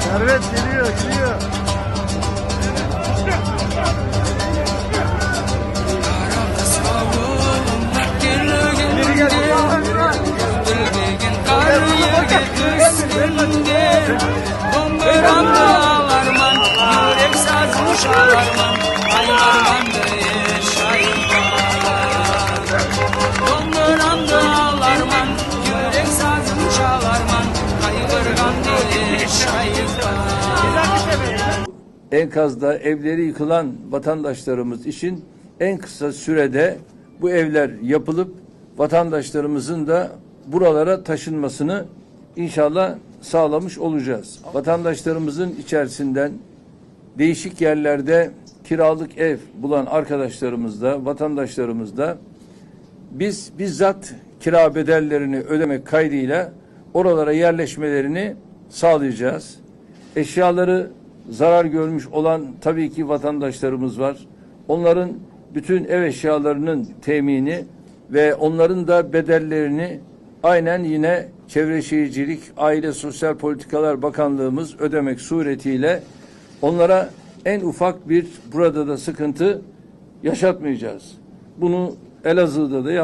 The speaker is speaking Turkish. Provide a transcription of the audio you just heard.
Servet geliyor, geliyor. Dondurandı ağlarman, yürek sazını çalarman, aylarmandı yaşayırman. Enkazda evleri yıkılan vatandaşlarımız için en kısa sürede bu evler yapılıp vatandaşlarımızın da buralara taşınmasını inşallah sağlamış olacağız. Vatandaşlarımızın içerisinden değişik yerlerde kiralık ev bulan arkadaşlarımız da vatandaşlarımız da biz bizzat kira bedellerini ödemek kaydıyla oralara yerleşmelerini sağlayacağız. Eşyaları zarar görmüş olan tabii ki vatandaşlarımız var. Onların bütün ev eşyalarının temini ve onların da bedellerini aynen yine Çevre Şehircilik, Aile Sosyal Politikalar Bakanlığımız ödemek suretiyle onlara en ufak bir burada da sıkıntı yaşatmayacağız. Bunu Elazığ'da da yap-